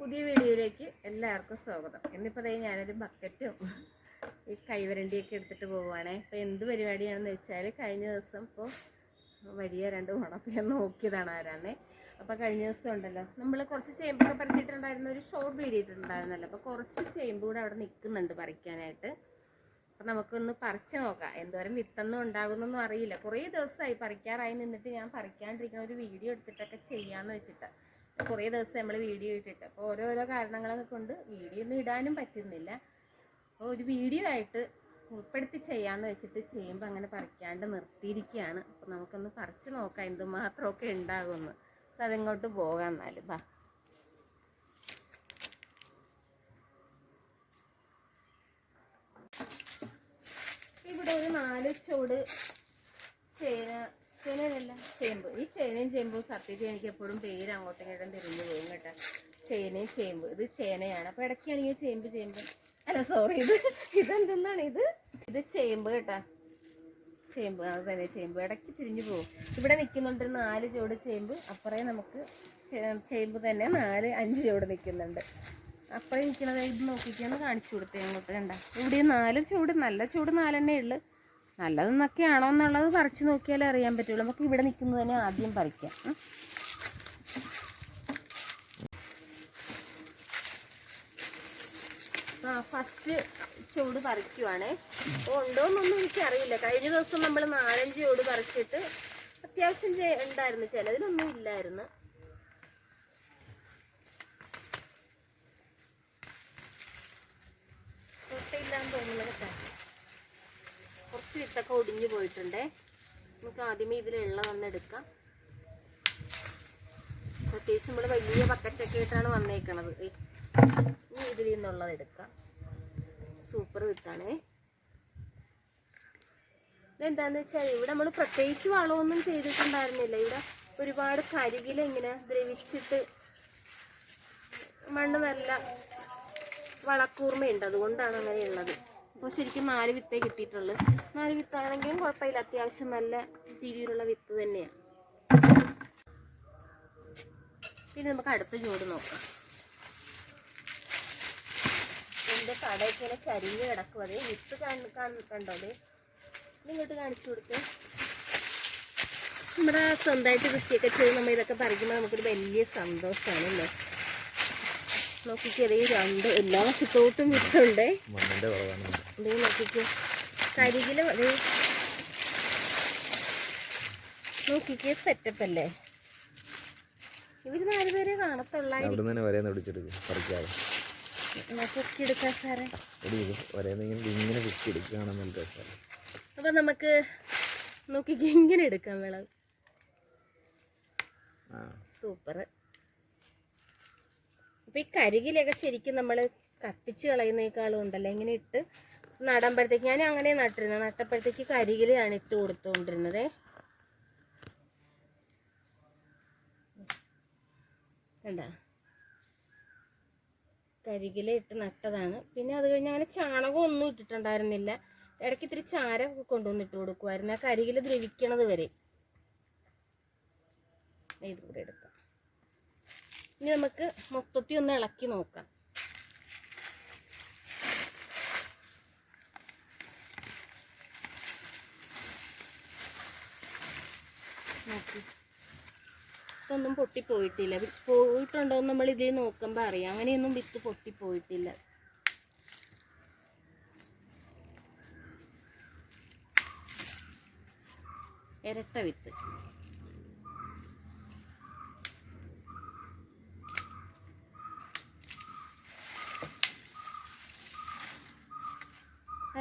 പുതിയ വീഡിയോയിലേക്ക് എല്ലാവർക്കും സ്വാഗതം. ഇന്നിപ്പോൾ അതായത് ഞാനൊരു ബക്കറ്റും ഈ കൈവരണ്ടിയൊക്കെ എടുത്തിട്ട് പോവുകയാണേ. അപ്പോൾ എന്ത് പരിപാടിയാണെന്ന് വെച്ചാൽ കഴിഞ്ഞ ദിവസം ഇപ്പോൾ വലിയ രണ്ട് ഉണപ്പ് നോക്കിയതാണ് ആരാന്നേ. അപ്പോൾ കഴിഞ്ഞ ദിവസം ഉണ്ടല്ലോ നമ്മൾ കുറച്ച് ചേമ്പൊക്കെ പറിച്ചിട്ടുണ്ടായിരുന്ന ഒരു ഷോർട്ട് വീഡിയോ ഇട്ടിട്ടുണ്ടായിരുന്നല്ലോ. അപ്പോൾ കുറച്ച് ചേമ്പ് കൂടെ അവിടെ നിൽക്കുന്നുണ്ട് പറിക്കാനായിട്ട്. അപ്പം നമുക്കൊന്ന് പറിച്ചു നോക്കാം എന്തോരം വിത്തൊന്നും ഉണ്ടാകുന്നൊന്നും അറിയില്ല. കുറേ ദിവസമായി പറിക്കാറായി നിന്നിട്ട് ഞാൻ പറിക്കാണ്ടിരിക്കുന്ന ഒരു വീഡിയോ എടുത്തിട്ടൊക്കെ ചെയ്യാമെന്ന് വെച്ചിട്ട്. കുറേ ദിവസം നമ്മൾ വീഡിയോ ഇട്ടിട്ട്. അപ്പോൾ ഓരോരോ കാരണങ്ങളൊക്കെ കൊണ്ട് വീഡിയോ ഒന്നും ഇടാനും പറ്റുന്നില്ല. അപ്പോൾ ഒരു വീഡിയോ ആയിട്ട് ഉൾപ്പെടുത്തി ചെയ്യാമെന്ന് വെച്ചിട്ട് ചെയ്യുമ്പോൾ അങ്ങനെ പറിക്കാണ്ട് നിർത്തിയിരിക്കുകയാണ് അപ്പോൾ നമുക്കൊന്ന് പറിച്ച് നോക്കാം എന്തുമാത്രമൊക്കെ ഉണ്ടാകുമെന്ന്. അപ്പോൾ അതിങ്ങോട്ട് പോകാം എന്നാലും. ബാ. ഇവിടെ ഒരു നാല് ചൂട് ചേന ചേനയല്ല. ചേമ്പ്. ഈ ചേനയും ചേമ്പും സത്യത്തിൽ എനിക്ക് എപ്പോഴും പേര് അങ്ങോട്ടും ഇങ്ങോട്ടും തിരിഞ്ഞു പോകും കേട്ടോ. ചേനയും ചേമ്പ്. ഇത് ചേനയാണ്. അപ്പൊ ഇടയ്ക്കാണെങ്കിൽ ചേമ്പ് ചേമ്പ്. അല്ല സോറി ഇത് ഇതെന്തെന്നാണ്? ഇത് ഇത് ചേമ്പ് കേട്ടാ. ചേമ്പ്. അത് തന്നെ ചേമ്പ്. ഇടയ്ക്ക് തിരിഞ്ഞു പോകും ഇവിടെ നിൽക്കുന്നുണ്ട് നാല് ചുവട് ചേമ്പ്. അപ്പറേ നമുക്ക് ചേമ്പ് തന്നെ നാല് അഞ്ച് ചുവട് നിൽക്കുന്നുണ്ട്. അപ്പറേ നിൽക്കുന്നത് ഇത് നോക്കിക്കാന്ന് കാണിച്ചു കൊടുത്തേ അങ്ങോട്ട്. കണ്ട. ഇവിടെ നാല് ചൂട് നല്ല ചൂട് നാലെണ്ണേ ഉള്ളു. നല്ലതെന്നൊക്കെ ആണോ എന്നുള്ളത് പറിച്ചു നോക്കിയാലേ അറിയാൻ പറ്റുള്ളൂ. നമുക്ക് ഇവിടെ നിൽക്കുന്നത് തന്നെ ആദ്യം പറിക്കാം. ആ ഫസ്റ്റ് ചൂട് പറിക്കുവാണേ. അപ്പോൾ ഉണ്ടോയെന്നൊന്നും എനിക്കറിയില്ല. കഴിഞ്ഞ ദിവസം നമ്മൾ നാലഞ്ച് ചൂട് പറിച്ചിട്ട് അത്യാവശ്യം ഉണ്ടായിരുന്നു. ചിലതിലൊന്നും ഇല്ലായിരുന്നു. തൊട്ടില്ലാന്ന് തോന്നുന്നത് കേട്ടോ കുറച്ച് വിത്തൊക്കെ ഒടിഞ്ഞു പോയിട്ടുണ്ടേ. നമുക്ക് ആദ്യമേ ഇതിലുള്ളതൊന്ന് വന്നെടുക്കാം പ്രത്യേകിച്ച് നമ്മൾ വലിയ ബക്കറ്റൊക്കെ ആയിട്ടാണ് വന്നേക്കണത്. ഇനി ഇതിൽ നിന്നുള്ളത് എടുക്കാം. സൂപ്പർ വിത്താണേ. ഇതെന്താന്ന് വെച്ചാൽ ഇവിടെ നമ്മൾ പ്രത്യേകിച്ച് വളമൊന്നും ചെയ്തിട്ടുണ്ടായിരുന്നില്ല. ഇവിടെ ഒരുപാട് കരികില ഇങ്ങനെ ദ്രവിച്ചിട്ട് മണ്ണ് നല്ല വളക്കൂർമ്മയുണ്ട് അതുകൊണ്ടാണ് അങ്ങനെയുള്ളത്. അപ്പോൾ ശരിക്കും നാല് വിത്തേ കിട്ടിയിട്ടുള്ളൂ. നാല് വിത്താണെങ്കിലും കുഴപ്പമില്ല. അത്യാവശ്യം നല്ല രീതിയിലുള്ള വിത്ത് തന്നെയാണ് പിന്നെ നമുക്ക് അടുത്ത ചൂട് നോക്കാം. എന്റെ കടയൊക്കെ ഇങ്ങനെ ചരിഞ്ഞ് കിടക്കും അതേ വിത്ത് കാണ- കാണ- കണ്ടോ അതെ ഇങ്ങോട്ട് കാണിച്ചു കൊടുത്ത് നമ്മുടെ സ്വന്തമായിട്ട് കൃഷിയൊക്കെ ചെയ്ത് നമ്മൾ ഇതൊക്കെ പറിക്കുമ്പോൾ നമുക്കൊരു വലിയ സന്തോഷമാണ് അല്ലേ നോക്കിക്കതേ രണ്ട് എല്ലാ വശത്തോട്ടും വിത്തുണ്ടേ മണ്ണിന്റെ കുറവാണ്. ദേ നോക്കിക്കേ. കരികിൽ ദേ. നോക്കിക്കേ സെറ്റപ്പ് അല്ലേ? ഇവർ നാലുപേരെ കാണത്തുള്ളായിരിക്കും അപ്പൊ നമുക്ക് നോക്കിക്കേ ഇങ്ങനെ എടുക്കാം വിളവ് സൂപ്പർ അപ്പൊ ഈ കരികിലൊക്കെ ശരിക്കും നമ്മൾ കത്തിച്ച് കളയുന്നേക്കാളും ഉണ്ടല്ലോ ഇങ്ങനെ ഇട്ട് നടുമ്പോഴത്തേക്ക് ഞാൻ അങ്ങനെ നട്ടിരുന്നത് നട്ടപ്പോഴത്തേക്ക് കരികിലാണ് ഇട്ട് കൊടുത്തുകൊണ്ടിരുന്നത് കണ്ട? കരികില ഇട്ട് നട്ടതാണ്. പിന്നെ അത് കഴിഞ്ഞ് അങ്ങനെ ചാണകം ഒന്നും ഇട്ടിട്ടുണ്ടായിരുന്നില്ല. ഇടയ്ക്ക് ഇത്തിരി ചാരം കൊണ്ടുവന്ന് ഇട്ട് കൊടുക്കുമായിരുന്നു ആ കരികിൽ ദ്രവിക്കണത് വരെ. ഇത് കൂടെ എടുക്കാം. ഇനി നമുക്ക് മൊത്തത്തിൽ ഒന്ന് ഇളക്കി നോക്കാം. നോക്കി. ഇതൊന്നും പൊട്ടിപ്പോയിട്ടില്ല. പോയിട്ടുണ്ടോ എന്ന് നമ്മൾ ഇതിൽ നോക്കുമ്പോൾ അറിയാം. അങ്ങനെയൊന്നും വിത്ത് പൊട്ടിപ്പോയിട്ടില്ല. ഇരട്ട വിത്ത്.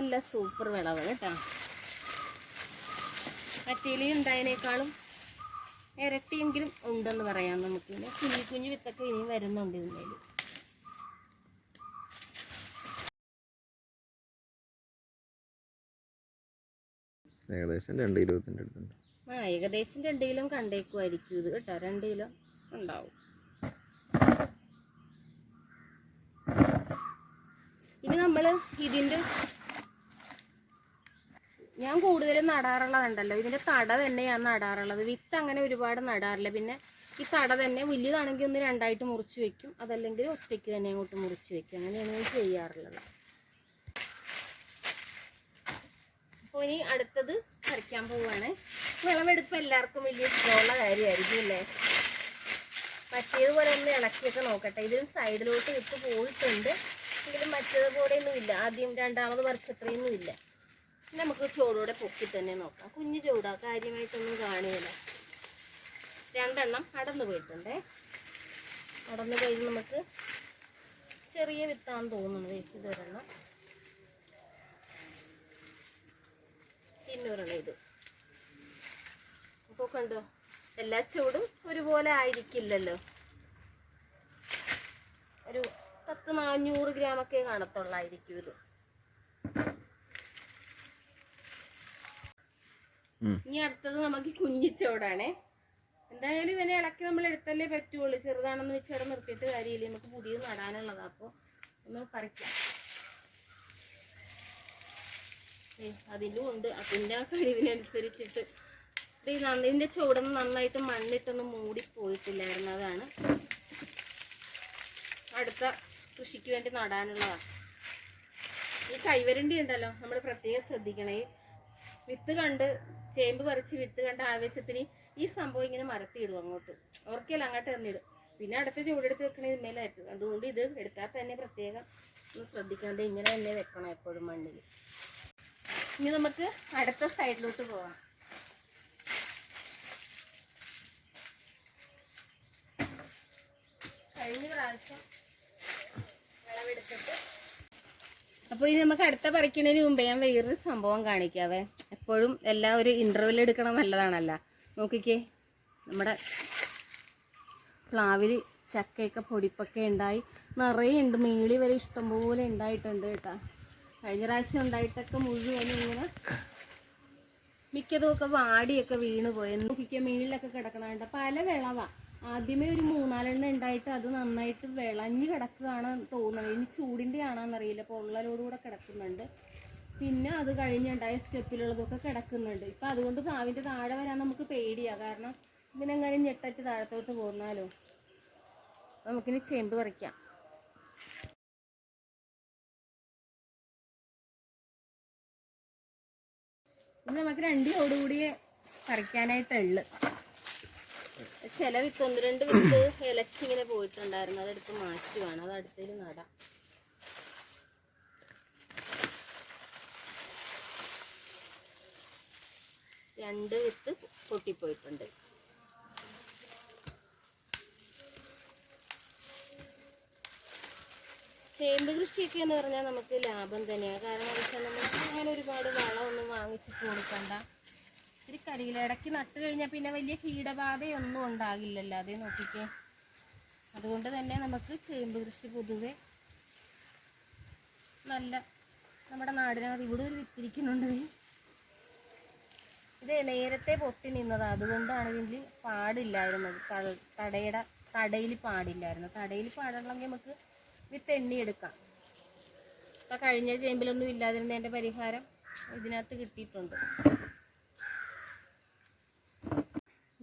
നല്ല സൂപ്പർ വിളവ് കേട്ടോ. മറ്റേലി ഉണ്ടായതിനേക്കാളും ഇരട്ടിയെങ്കിലും ഉണ്ടെന്ന് പറയാം നമുക്ക്. പിന്നെ കുഞ്ഞു കുഞ്ഞു വിത്തൊക്കെ ഇനിയും വരുന്നുണ്ട് ഇതിൽ ഏകദേശം രണ്ട് ഇരുപത്തിന്റെ അടുത്തുണ്ട്. ആ ഏകദേശം രണ്ട് കിലോ കണ്ടേക്കുമായിരിക്കും ഇത് കേട്ടോ. രണ്ട് കിലോ ഉണ്ടാവും. ഇനി നമ്മൾ ഇതിന്റെ ഞാൻ കൂടുതലും നടാറുള്ളതുണ്ടല്ലോ. ഇതിന്റെ തട തന്നെയാണ് നടാറുള്ളത്. വിത്ത് അങ്ങനെ ഒരുപാട് നടാറില്ല. പിന്നെ ഈ തട തന്നെ വലിയതാണെങ്കിൽ ഒന്ന് രണ്ടായിട്ട് മുറിച്ച് വെക്കും. അതല്ലെങ്കിൽ ഒറ്റയ്ക്ക് തന്നെ അങ്ങോട്ട് മുറിച്ച് വെക്കും. അങ്ങനെയാണ് ഞാൻ ചെയ്യാറുള്ളത്. അപ്പോൾ ഇനി അടുത്തത് കറിക്കാൻ പോവുകയാണ് വിളവെടുപ്പ് എല്ലാവർക്കും വലിയ ഇഷ്ടമുള്ള കാര്യമായിരിക്കും അല്ലേ? മറ്റേതുപോലെ ഒന്ന് ഇളക്കിയൊക്കെ നോക്കട്ടെ. ഇതിലും സൈഡിലോട്ട് വിട്ട് പോയിട്ടുണ്ട്. എങ്കിലും മറ്റേതുപോലെ ഒന്നും ഇല്ല ആദ്യം രണ്ടാമത് പറിച്ചത്രയൊന്നും നമുക്ക് ചൂടോടെ പൊക്കി തന്നെ നോക്കാം. കുഞ്ഞു ചൂടാ കാര്യമായിട്ടൊന്നും കാണുകയില്ല രണ്ടെണ്ണം അടന്നു പോയിട്ടുണ്ടേ. അടന്നു പോയത് നമുക്ക് ചെറിയ വിത്താന്ന് തോന്നുന്നത് ഇത് ഒരെണ്ണം പിന്നെ ഒരെണ്ണം ഇത്. അപ്പോൾ കണ്ടോ എല്ലാ ചൂടും ഒരുപോലെ ആയിരിക്കില്ലല്ലോ. ഒരു പത്ത് നാനൂറ് ഗ്രാമൊക്കെ കാണത്തുള്ളായിരിക്കും ഇത്. ഇനി അടുത്തത് നമുക്ക് കുഞ്ഞിച്ചോടാണേ എന്തായാലും ഇവനെ ഇളക്കി നമ്മൾ എടുത്തല്ലേ പറ്റുള്ളൂ. ചെറുതാണെന്ന് വെച്ച് അവിടെ നിർത്തിയിട്ട് കാര്യമില്ല. നമുക്ക് പുതിയത് നടാനുള്ളതാ. അപ്പോൾ ഒന്ന് പറിക്കാം. ഏ അതിലും ഉണ്ട്. അതിന്റെ ആ കഴിവിനനുസരിച്ചിട്ട്. ഇതിന്റെ ചുവടൊന്നും നന്നായിട്ട് മണ്ണിട്ടൊന്നും മൂടി പോയിട്ടില്ലായിരുന്നു അതാണ് അടുത്ത കൃഷിക്ക് വേണ്ടി നടാനുള്ളതാണ് ഈ കൈവരണ്ടി ഉണ്ടല്ലോ. നമ്മൾ പ്രത്യേകം ശ്രദ്ധിക്കണേ. വിത്ത് കണ്ട് ചേമ്പ് പറിച്ച് വിത്ത് കണ്ട ആവേശത്തിന് ഈ സംഭവം ഇങ്ങനെ മരത്തിയിടും അങ്ങോട്ട്. അവർക്കല്ല അങ്ങോട്ട് എറിഞ്ഞിടും. പിന്നെ അടുത്ത ചൂടെടുത്ത് വെക്കണേ ഇതിന്മേലായിട്ട് അതുകൊണ്ട് ഇത് എടുത്താൽ തന്നെ പ്രത്യേകം ഒന്ന് ശ്രദ്ധിക്കാതെ ഇങ്ങനെ തന്നെ വെക്കണം എപ്പോഴും മണ്ണിൽ ഇനി നമുക്ക് അടുത്ത സൈഡിലോട്ട് പോവാം കഴിഞ്ഞ പ്രാവശ്യം വിളവെടുത്തിട്ട് അപ്പോൾ ഇനി നമുക്ക് അടുത്ത പറിക്കുന്നതിന് മുമ്പേ ഞാൻ വേറൊരു സംഭവം കാണിക്കാവേ. എപ്പോഴും എല്ലാം ഒരു ഇന്റർവെൽ എടുക്കണം നല്ലതാണല്ലോ. നോക്കിക്കേ. നമ്മുടെ പ്ലാവിൽ ചക്കയൊക്കെ പൊടിപ്പൊക്കെ ഉണ്ടായി. നിറയെ ഉണ്ട്. മീളി വരെ ഇഷ്ടംപോലെ ഉണ്ടായിട്ടുണ്ട് കേട്ടാ. കഴിഞ്ഞ പ്രാവശ്യം ഉണ്ടായിട്ടൊക്കെ മുഴുവൻ ഇങ്ങനെ മിക്കതും ഒക്കെ വാടിയൊക്കെ വീണ് പോയി. നോക്കിക്കേ മേളിലൊക്കെ കിടക്കണ പല വിളവാ. ആദ്യമേ ഒരു മൂന്നാലെണ്ണം ഉണ്ടായിട്ട് അത് നന്നായിട്ട് വിളഞ്ഞ് കിടക്കുകയാണ് തോന്നുന്നത്. ഇനി ചൂടിന്റെ ആണോന്നറിയില്ല പൊള്ളലോടുകൂടെ കിടക്കുന്നുണ്ട്. പിന്നെ അത് കഴിഞ്ഞുണ്ടായ സ്റ്റെപ്പിലുള്ളതൊക്കെ കിടക്കുന്നുണ്ട്. ഇപ്പം അതുകൊണ്ട് കാവിന്റെ താഴെ വരാൻ നമുക്ക് പേടിയാണ് കാരണം ഇതിനെങ്ങനെ ഞെട്ടറ്റ് താഴത്തോട്ട് പോന്നാലോ? നമുക്കിനി ചേമ്പ് പറിക്കാം. ഇനി നമുക്ക് രണ്ട് ചോടുകൂടിയേ പറിക്കാനായിട്ടുള്ളു. ചില വിത്ത് ഒന്ന് രണ്ട് വിത്ത് ഇലച്ചിങ്ങനെ പോയിട്ടുണ്ടായിരുന്നു. അതെടുത്ത് മാറ്റുവാണ് അത് അടുത്തതിൽ നടാം. രണ്ട് വിത്ത് പൊട്ടിപ്പോയിട്ടുണ്ട്. ചേമ്പ് കൃഷിയൊക്കെ എന്ന് പറഞ്ഞാൽ നമുക്ക് ലാഭം തന്നെയാണ് കാരണം എന്താ വെച്ചാൽ നമുക്ക് അങ്ങനെ ഒരുപാട് വളമൊന്നും വാങ്ങിച്ചിട്ട് കൊടുക്കണ്ട. ഇത്തിരി കരിയില. ഇടയ്ക്ക് നട്ട് കഴിഞ്ഞാൽ പിന്നെ വലിയ കീടബാധയൊന്നും ഉണ്ടാകില്ലല്ലോ. അതേ നോക്കിക്കേ. അതുകൊണ്ട് തന്നെ നമുക്ക് ചേമ്പ് കൃഷി പൊതുവെ നല്ല നമ്മുടെ നാടിനകത്ത് ഇവിടെ ഒരു വിത്തിരിക്കുന്നുണ്ട്. ഇത് നേരത്തെ പൊട്ടി നിന്നതാണ് അതുകൊണ്ടാണ് ഇതിൽ പാടില്ലായിരുന്നത് തടയുടെ തടയിൽ പാടില്ലായിരുന്നു. തടയിൽ പാടുള്ളെങ്കിൽ നമുക്ക് വിത്ത് എണ്ണിയെടുക്കാം. ഇപ്പം കഴിഞ്ഞ ചേമ്പിലൊന്നും ഇല്ലാതിരുന്നതിന്റെ പരിഹാരം ഇതിനകത്ത് കിട്ടിയിട്ടുണ്ട്.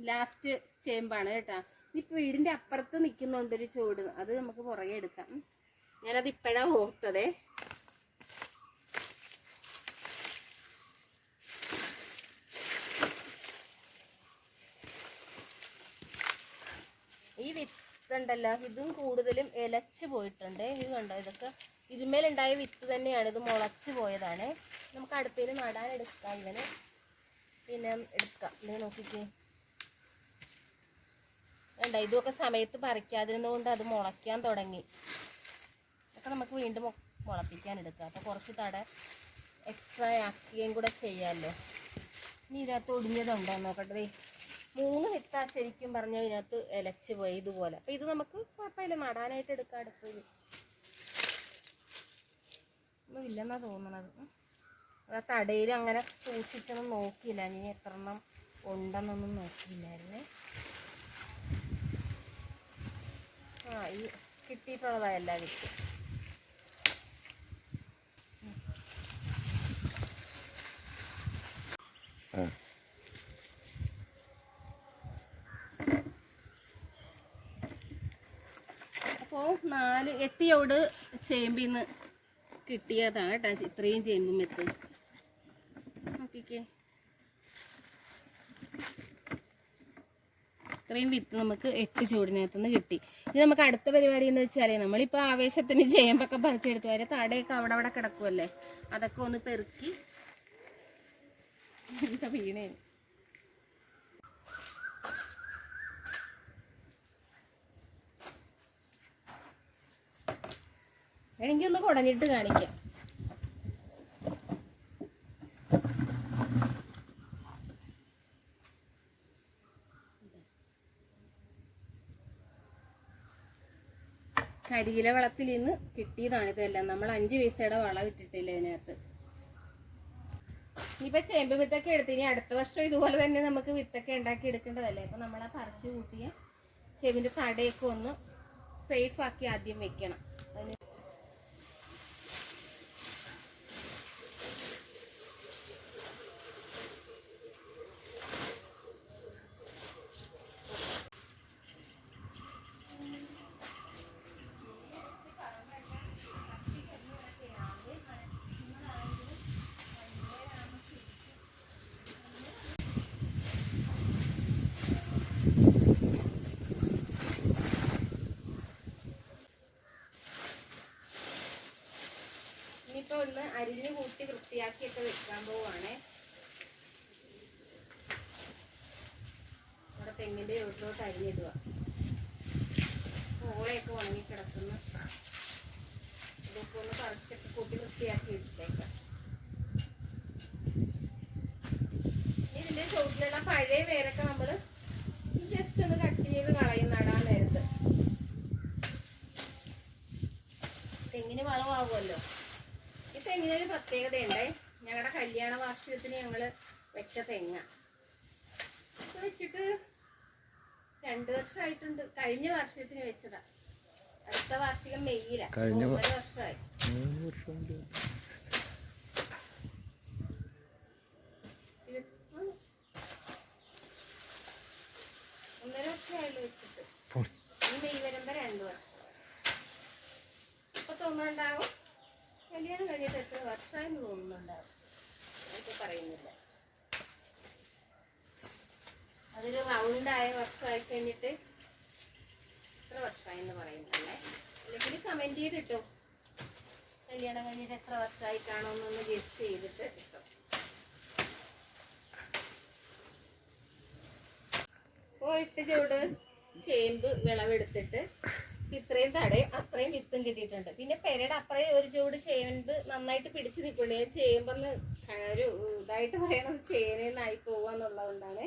ലാസ്റ്റ് ചേമ്പാണ് കേട്ടാ. ഇപ്പൊ വീടിന്റെ അപ്പുറത്ത് നിൽക്കുന്നുണ്ട് ഒരു ചൂട്. അത് നമുക്ക് പുറകെ എടുക്കാം. ഞാനത് ഇപ്പഴാ ഓർത്തതേ. ഈ വിത്തുണ്ടല്ലോ ഇതും കൂടുതലും ഇലച്ച് പോയിട്ടുണ്ട്. ഇത് കണ്ടോ ഇതൊക്കെ ഇതിന്മേലുണ്ടായ വിത്ത് തന്നെയാണ്. ഇത് മുളച്ച് പോയതാണ്. നമുക്ക് അടുത്തതിന് നടാൻ എടുക്കാം ഇവന്. പിന്നെ എടുക്കാം. നോക്കിക്കേ. വേണ്ട ഇതൊക്കെ സമയത്ത് പറിക്കാതിരുന്നതുകൊണ്ട് അത് മുളയ്ക്കാൻ തുടങ്ങി. അതൊക്കെ നമുക്ക് വീണ്ടും മുളപ്പിക്കാൻ എടുക്കാം. അപ്പോൾ കുറച്ച് തട എക്സ്ട്രാ ആക്കുകയും കൂടെ ചെയ്യാമല്ലോ ഇനി ഇതിനകത്ത് ഒടിഞ്ഞതുണ്ടോ നോക്കട്ടെ. മൂന്ന് വിത്താ ശരിക്കും പറഞ്ഞാൽ ഇതിനകത്ത് ഇലച്ച് പോയി ഇതുപോലെ. അപ്പം ഇത് നമുക്ക് കുഴപ്പമില്ല നടാനായിട്ട് എടുക്കാം അടുത്തത്. ഒന്നും ഇല്ലെന്നാ തോന്നണത്. ആ തടയിൽ അങ്ങനെ സൂക്ഷിച്ചൊന്നും നോക്കിയില്ല. ഇനി എത്ര എണ്ണം ഉണ്ടെന്നൊന്നും നോക്കിയില്ലായിരുന്നേ. ഈ കിട്ടിയിട്ടുള്ളതായെല്ലാം കിട്ടി അപ്പോൾ നാല് എത്തിയോട് ചേമ്പിന്ന് കിട്ടിയതാണ് കേട്ടോ. ഇത്രയും ചേമ്പും എത്തും ഇത്രയും വിത്ത് നമുക്ക് എട്ട് ചൂടിനകത്തുനിന്ന് കിട്ടി. ഇനി നമുക്ക് അടുത്ത പരിപാടി എന്ന് വെച്ചാൽ നമ്മളിപ്പോൾ ആവേശത്തിന് ചേമ്പൊക്കെ പറിച്ചെടുത്തു വരെ തടയൊക്കെ അവിടെ അവിടെ കിടക്കുമല്ലേ അതൊക്കെ ഒന്ന് പെറുക്കി. വീണേ? എനിക്കൊന്ന് കുടഞ്ഞിട്ട് കാണിക്കാം. കരിയില വളത്തിൽ നിന്ന് കിട്ടിയതാണ് ഇതെല്ലാം. നമ്മൾ അഞ്ച് പൈസയുടെ വളം ഇട്ടിട്ടില്ല ഇതിനകത്ത്. ഇനിയിപ്പോ ചേമ്പ് വിത്തൊക്കെ എടുത്ത് ഇനി അടുത്ത വർഷം ഇതുപോലെ തന്നെ നമുക്ക് വിത്തൊക്കെ ഉണ്ടാക്കി എടുക്കേണ്ടതല്ലേ? അപ്പൊ നമ്മളാ പറിച്ചു കൂട്ടിയ ചേമ്പിന്റെ തടയൊക്കെ ഒന്ന് സേഫ് ആക്കി ആദ്യം വെക്കണം. അതിന് കൂട്ടി വൃത്തിയാക്കിയൊക്കെ വെക്കാൻ പോവാണേ. ഇവിടെ തെങ്ങിന്റെ ചോട്ടിലോട്ട് അരിഞ്ഞിടുക. ഓളയൊക്കെ ഉണങ്ങി കിടക്കുന്ന. ഇതൊക്കെ ഒന്ന് പറിച്ചൊക്കെ കൂട്ടി വൃത്തിയാക്കി എടുത്തേക്കാം. ഇതിന്റെ ചോട്ടിലുള്ള പഴയ വേരൊക്കെ നമ്മൾ ജസ്റ്റ് ഒന്ന് കട്ട് ചെയ്ത് കളയും നടാൻ നേരത്ത് തെങ്ങിന് വളമാകുമല്ലോ ഈ തെങ്ങിനൊരു പ്രത്യേകതയുണ്ട്. ഞങ്ങളുടെ കല്യാണ വാർഷികത്തിന് ഞങ്ങൾ വെച്ച തെങ്ങ. വെച്ചിട്ട് രണ്ടു വർഷമായിട്ടുണ്ട് കഴിഞ്ഞ വാർഷികത്തിന് വെച്ചതാ. അടുത്ത വാർഷികം മെയ്യില. കഴിഞ്ഞ വ- വർഷമായി മൂന്ന് വർഷം മുമ്പ്. ഇത് ഉം. ഒന്നര വർഷമായുള്ളൂ വെച്ചിട്ട് പോയി. ഈ മെയ് വരുമ്പോ രണ്ടു വർഷം ഇപ്പൊ തോന്നുന്നുണ്ടാവും കല്യാണം കഴിഞ്ഞിട്ട് എത്ര വർഷമായെന്ന് തോന്നുന്നുണ്ടാവും എനിക്ക് പറയുന്നില്ല അതൊരു റൗണ്ടായ വർഷമായി കഴിഞ്ഞിട്ട് എത്ര വർഷമായെന്ന് പറയുന്നല്ലേ ചെയ്ത് ചെയ്തിട്ടോ? കല്യാണം കഴിഞ്ഞിട്ട് എത്ര വർഷമായിട്ടാണോ എന്നൊന്ന് ഗസ്റ്റ് ചെയ്തിട്ട് ഓ ഇട്ട് ചൂട്. ചേമ്പ് വിളവെടുത്തിട്ട് ഇത്രയും തടയും അത്രയും വിത്തും കിട്ടിയിട്ടുണ്ട്. പിന്നെ പെരയുടെ അപ്പുറം ഒരു ചൂട് ചേമ്പ് നന്നായിട്ട് പിടിച്ചു നിൽക്കണേ ചേമ്പെന്ന് ഒരു ഇതായിട്ട് പറയണത് ചേനേന്നായി പോവാന്നുള്ളതുകൊണ്ടാണ്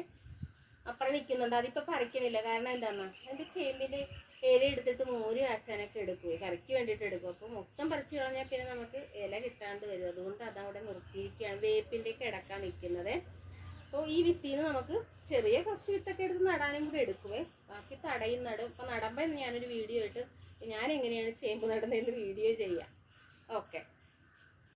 അപ്പുറം നിൽക്കുന്നുണ്ട്. അതിപ്പോ പറിക്കണില്ല. കാരണം എന്താന്നാ? എന്റെ ചേമ്പിന്റെ ഇല എടുത്തിട്ട് മോര് കാച്ചാനൊക്കെ എടുക്കും. കറിക്ക് വേണ്ടിയിട്ട് എടുക്കും. അപ്പൊ മൊത്തം പറിച്ചു കളഞ്ഞാൽ പിന്നെ നമുക്ക് ഇല കിട്ടാണ്ട് വരും. അതുകൊണ്ട് അതവിടെ നിർത്തിയിരിക്കുകയാണ്. വേപ്പിന്റെ ഒക്കെ ഇടക്കാൻ നിൽക്കുന്നത്. അപ്പോൾ ഈ വിത്തിൽ നിന്ന് നമുക്ക് ചെറിയ കുറച്ച് വിത്തൊക്കെ എടുത്ത് നടാനും കൂടെ എടുക്കുവേ. ബാക്കി തടയും നടും. അപ്പൊ നടുമ്പോൾ ഞാനൊരു വീഡിയോ ഇട്ട് ഞാൻ എങ്ങനെയാണ് ചേമ്പ് നടുന്നതെന്ന് വീഡിയോ ചെയ്യാം. ഓക്കെ.